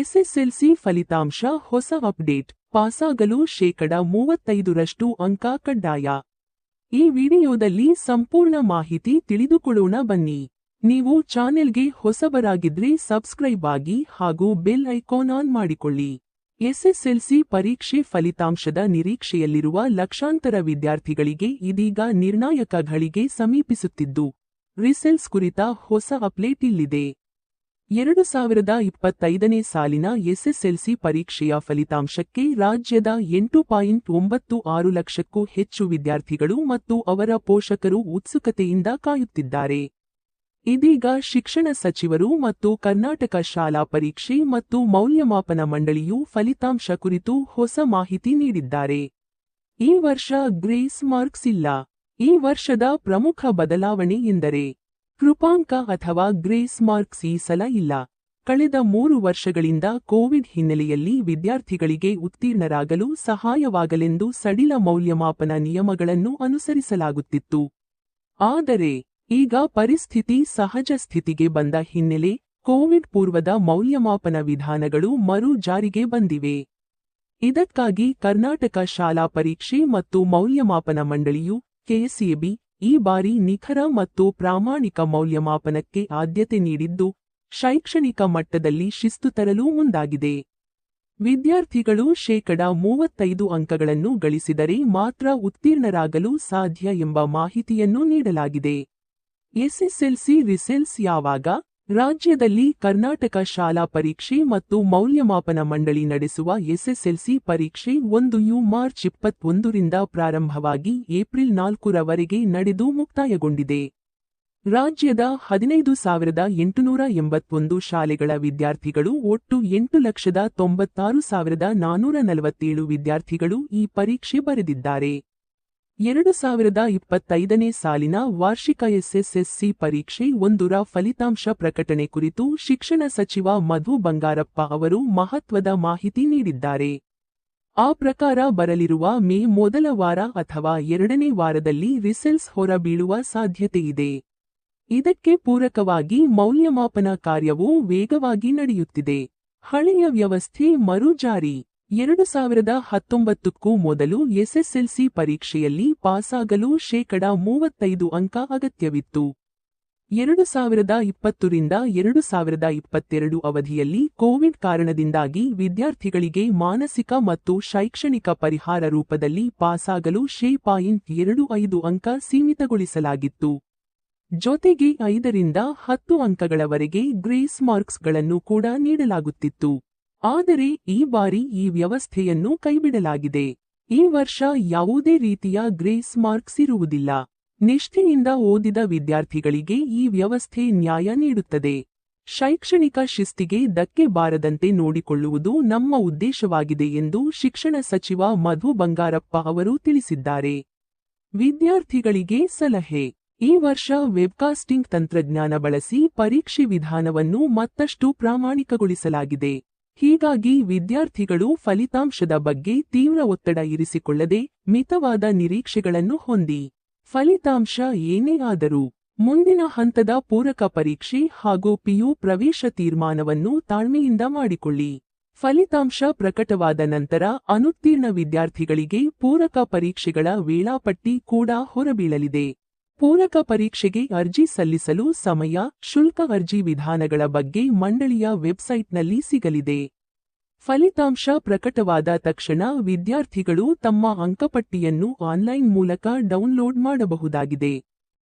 SSLC ಫಲಿತಾಂಶ ಹೊಸ update. ಪಾಸಾಗಲು ಶೇಕಡ ಮೂವತ್ತೈದರಷ್ಟು ಅಂಕ ಕಡ್ಡಾಯ. ಈ ವಿಡಿಯೋದಲ್ಲಿ ಸಂಪೂರ್ಣ ಮಾಹಿತಿ ತಿಳಿದುಕೊಳ್ಳೋಣ ಬನ್ನಿ. ನೀವು ಚಾನೆಲ್ಗೆ ಹೊಸಬರಾಗಿದ್ರೆ ಸಬ್ಸ್ಕ್ರೈಬ್ ಆಗಿ ಹಾಗೂ ಬೆಲ್ ಐಕಾನ್ ಆನ್ ಮಾಡಿಕೊಳ್ಳಿ. ಎಸ್ಎಸ್ಎಲ್ಸಿ ಪರೀಕ್ಷೆ ಫಲಿತಾಂಶದ ನಿರೀಕ್ಷೆಯಲ್ಲಿರುವ ಲಕ್ಷಾಂತರ ವಿದ್ಯಾರ್ಥಿಗಳಿಗೆ ಇದೀಗ ನಿರ್ಣಾಯಕ ಘಳಿಗೆ ಸಮೀಪಿಸುತ್ತಿದ್ದು ರಿಸೆಲ್ಸ್ ಕುರಿತ ಹೊಸ ಅಪ್ಡೇಟ್ ಇಲ್ಲಿದೆ. ಎರಡು ಸಾವಿರದ ಇಪ್ಪತ್ತೈದನೇ ಸಾಲಿನ ಎಸ್ಎಸ್ಎಲ್ಸಿ ಪರೀಕ್ಷೆಯ ಫಲಿತಾಂಶಕ್ಕೆ ರಾಜ್ಯದ ಎಂಟು ಪಾಯಿಂಟ್ ಒಂಬತ್ತು ಆರು ಲಕ್ಷಕ್ಕೂ ಹೆಚ್ಚು ವಿದ್ಯಾರ್ಥಿಗಳು ಮತ್ತು ಅವರ ಪೋಷಕರು ಉತ್ಸುಕತೆಯಿಂದ ಕಾಯುತ್ತಿದ್ದಾರೆ. ಇದೀಗ ಶಿಕ್ಷಣ ಸಚಿವರು ಮತ್ತು ಕರ್ನಾಟಕ ಶಾಲಾ ಪರೀಕ್ಷೆ ಮತ್ತು ಮೌಲ್ಯಮಾಪನ ಮಂಡಳಿಯು ಫಲಿತಾಂಶ ಕುರಿತು ಹೊಸ ಮಾಹಿತಿ ನೀಡಿದ್ದಾರೆ. ಈ ವರ್ಷ ಗ್ರೇಸ್ ಮಾರ್ಕ್ಸ್ ಇಲ್ಲ. ಈ ವರ್ಷದ ಪ್ರಮುಖ ಬದಲಾವಣೆ ಎಂದರೆ ಕೃಪಾಂಕ ಅಥವಾ ಗ್ರೇಸ್ ಮಾರ್ಕ್ಸ್ ಈ ಸಲ ಇಲ್ಲ. ಕಳೆದ ಮೂರು ವರ್ಷಗಳಿಂದ ಕೋವಿಡ್ ಹಿನ್ನೆಲೆಯಲ್ಲಿ ವಿದ್ಯಾರ್ಥಿಗಳಿಗೆ ಉತ್ತೀರ್ಣರಾಗಲು ಸಹಾಯವಾಗಲೆಂದು ಸಡಿಲ ಮೌಲ್ಯಮಾಪನ ನಿಯಮಗಳನ್ನು ಅನುಸರಿಸಲಾಗುತ್ತಿತ್ತು. ಆದರೆ, ಈಗ ಪರಿಸ್ಥಿತಿ ಸಹಜ ಸ್ಥಿತಿಗೆ ಬಂದ ಹಿನ್ನೆಲೆ ಕೋವಿಡ್ ಪೂರ್ವದ ಮೌಲ್ಯಮಾಪನ ವಿಧಾನಗಳು ಮರು ಜಾರಿಗೆ ಬಂದಿವೆ. ಇದಕ್ಕಾಗಿ ಕರ್ನಾಟಕ ಶಾಲಾ ಪರೀಕ್ಷೆ ಮತ್ತು ಮೌಲ್ಯಮಾಪನ ಮಂಡಳಿಯು ಕೆಎಸ್ಎಬಿ ಈ ಬಾರಿ ನಿಖರ ಮತ್ತು ಪ್ರಾಮಾಣಿಕ ಮೌಲ್ಯಮಾಪನಕ್ಕೆ ಆದ್ಯತೆ ನೀಡಿದ್ದು, ಶೈಕ್ಷಣಿಕ ಮಟ್ಟದಲ್ಲಿ ಶಿಸ್ತು ತರಲು ಮುಂದಾಗಿದೆ. ವಿದ್ಯಾರ್ಥಿಗಳು ಶೇಕಡ ಮೂವತ್ತೈದು ಅಂಕಗಳನ್ನು ಗಳಿಸಿದರೆ ಮಾತ್ರ ಉತ್ತೀರ್ಣರಾಗಲು ಸಾಧ್ಯ ಎಂಬ ಮಾಹಿತಿಯನ್ನು ನೀಡಲಾಗಿದೆ. ಎಸ್ಎಸ್ಎಲ್ಸಿ ರಿಸೆಲ್ಸ್ ಯಾವಾಗ? ರಾಜ್ಯದಲ್ಲಿ ಕರ್ನಾಟಕ ಶಾಲಾ ಪರೀಕ್ಷೆ ಮತ್ತು ಮೌಲ್ಯಮಾಪನ ಮಂಡಳಿ ನಡೆಸುವ ಎಸ್ಎಸ್ಎಲ್ಸಿ ಪರೀಕ್ಷೆ ಒಂದು ಯು ಮಾರ್ಚ್ ಇಪ್ಪತ್ತೊಂದರಿಂದ ಪ್ರಾರಂಭವಾಗಿ ಏಪ್ರಿಲ್ ನಾಲ್ಕರವರೆಗೆ ನಡೆದು ಮುಕ್ತಾಯಗೊಂಡಿದೆ. ರಾಜ್ಯದ ಹದಿನೈದು ಸಾವಿರದ ಎಂಟುನೂರ ಎಂಬತ್ತೊಂದು ಶಾಲೆಗಳ ವಿದ್ಯಾರ್ಥಿಗಳು ಒಟ್ಟು ಎಂಟು ಲಕ್ಷದ ತೊಂಬತ್ತಾರು ಸಾವಿರದ ನಾನೂರ ನಲವತ್ತೇಳು ವಿದ್ಯಾರ್ಥಿಗಳು ಈ ಪರೀಕ್ಷೆ ಬರೆದಿದ್ದಾರೆ. ಎರಡು ಸಾವಿರದ ಇಪ್ಪತ್ತೈದನೇ ಸಾಲಿನ ವಾರ್ಷಿಕ ಎಸ್ಎಸ್ಎಸ್ಸಿ ಪರೀಕ್ಷೆ ಒಂದುರ ಫಲಿತಾಂಶ ಪ್ರಕಟಣೆ ಕುರಿತು ಶಿಕ್ಷಣ ಸಚಿವ ಮಧು ಬಂಗಾರಪ್ಪ ಅವರು ಮಹತ್ವದ ಮಾಹಿತಿ ನೀಡಿದ್ದಾರೆ. ಆ ಪ್ರಕಾರ ಬರಲಿರುವ ಮೇ ಮೊದಲ ವಾರ ಅಥವಾ ಎರಡನೇ ವಾರದಲ್ಲಿ ರಿಸಲ್ಟ್ಸ್ ಹೊರಬೀಳುವ ಸಾಧ್ಯತೆಯಿದೆ ಇದಕ್ಕೆ ಪೂರಕವಾಗಿ ಮೌಲ್ಯಮಾಪನ ಕಾರ್ಯವೂ ವೇಗವಾಗಿ ನಡೆಯುತ್ತಿದೆ. ಹಳೆಯ ವ್ಯವಸ್ಥೆ ಮರು ಜಾರಿ. ಎರಡು ಸಾವಿರದ ಹತ್ತೊಂಬತ್ತಕ್ಕೂ ಮೊದಲು ಎಸ್ಎಸ್ಎಲ್ಸಿ ಪರೀಕ್ಷೆಯಲ್ಲಿ ಪಾಸಾಗಲು ಶೇಕಡ ಮೂವತ್ತೈದು ಅಂಕ ಅಗತ್ಯವಿತ್ತು. ಎರಡು ಸಾವಿರದ ಇಪ್ಪತ್ತರಿಂದ ಎರಡು ಸಾವಿರದ ಇಪ್ಪತ್ತೆರಡು ಅವಧಿಯಲ್ಲಿ ಕೋವಿಡ್ ಕಾರಣದಿಂದಾಗಿ ವಿದ್ಯಾರ್ಥಿಗಳಿಗೆ ಮಾನಸಿಕ ಮತ್ತು ಶೈಕ್ಷಣಿಕ ಪರಿಹಾರ ರೂಪದಲ್ಲಿ ಪಾಸಾಗಲು ಶೇ ಪಾಯಿಂಟ್ ಎರಡು ಐದು ಅಂಕ ಸೀಮಿತಗೊಳಿಸಲಾಗಿತ್ತು. ಜೊತೆಗೆ ಐದರಿಂದ ಹತ್ತು ಅಂಕಗಳವರೆಗೆ ಗ್ರೇಸ್ ಮಾರ್ಕ್ಸ್ಗಳನ್ನು ಕೂಡ ನೀಡಲಾಗುತ್ತಿತ್ತು. ಆದರೆ ಈ ಬಾರಿ ಈ ವ್ಯವಸ್ಥೆಯನ್ನು ಕೈಬಿಡಲಾಗಿದೆ. ಈ ವರ್ಷ ಯಾವುದೇ ರೀತಿಯ ಗ್ರೇಸ್ ಮಾರ್ಕ್ಸ್ ಇರುವುದಿಲ್ಲ. ನಿಷ್ಠೆಯಿಂದ ಓದಿದ ವಿದ್ಯಾರ್ಥಿಗಳಿಗೆ ಈ ವ್ಯವಸ್ಥೆ ನ್ಯಾಯ ನೀಡುತ್ತದೆ. ಶೈಕ್ಷಣಿಕ ಶಿಸ್ತಿಗೆ ಧಕ್ಕೆ ಬಾರದಂತೆ ನೋಡಿಕೊಳ್ಳುವುದು ನಮ್ಮ ಉದ್ದೇಶವಾಗಿದೆ ಎಂದು ಶಿಕ್ಷಣ ಸಚಿವ ಮಧು ಬಂಗಾರಪ್ಪ ಅವರು ತಿಳಿಸಿದ್ದಾರೆ. ವಿದ್ಯಾರ್ಥಿಗಳಿಗೆ ಸಲಹೆ. ಈ ವರ್ಷ ವೆಬ್ಕಾಸ್ಟಿಂಗ್ ತಂತ್ರಜ್ಞಾನ ಬಳಸಿ ಪರೀಕ್ಷೆ ವಿಧಾನವನ್ನು ಮತ್ತಷ್ಟು ಪ್ರಾಮಾಣಿಕಗೊಳಿಸಲಾಗಿದೆ. ಹೀಗಾಗಿ ವಿದ್ಯಾರ್ಥಿಗಳು ಫಲಿತಾಂಶದ ಬಗ್ಗೆ ತೀವ್ರ ಒತ್ತಡ ಇರಿಸಿಕೊಳ್ಳದೆ ಮಿತವಾದ ನಿರೀಕ್ಷೆಗಳನ್ನು ಹೊಂದಿ. ಫಲಿತಾಂಶ ಏನೇ ಆದರೂ ಮುಂದಿನ ಹಂತದ ಪೂರಕ ಪರೀಕ್ಷೆ ಹಾಗೂ ಪಿಯು ಪ್ರವೇಶ ತೀರ್ಮಾನವನ್ನು ತಾಳ್ಮೆಯಿಂದ ಮಾಡಿಕೊಳ್ಳಿ. ಫಲಿತಾಂಶ ಪ್ರಕಟವಾದ ನಂತರ ಅನುತ್ತೀರ್ಣ ವಿದ್ಯಾರ್ಥಿಗಳಿಗೆ ಪೂರಕ ಪರೀಕ್ಷೆಗಳ ವೇಳಾಪಟ್ಟಿ ಕೂಡ ಹೊರಬೀಳಲಿದೆ. ಪೂರಕ ಪರೀಕ್ಷೆಗೆ ಅರ್ಜಿ ಸಲ್ಲಿಸಲು ಸಮಯ, ಶುಲ್ಕ ಅರ್ಜಿ ವಿಧಾನಗಳ ಬಗ್ಗೆ ಮಂಡಳಿಯ ವೆಬ್ಸೈಟ್ನಲ್ಲಿ ಸಿಗಲಿದೆ. ಫಲಿತಾಂಶ ಪ್ರಕಟವಾದ ತಕ್ಷಣ ವಿದ್ಯಾರ್ಥಿಗಳು ತಮ್ಮ ಅಂಕಪಟ್ಟಿಯನ್ನು ಆನ್ಲೈನ್ ಮೂಲಕ ಡೌನ್ಲೋಡ್ ಮಾಡಬಹುದಾಗಿದೆ.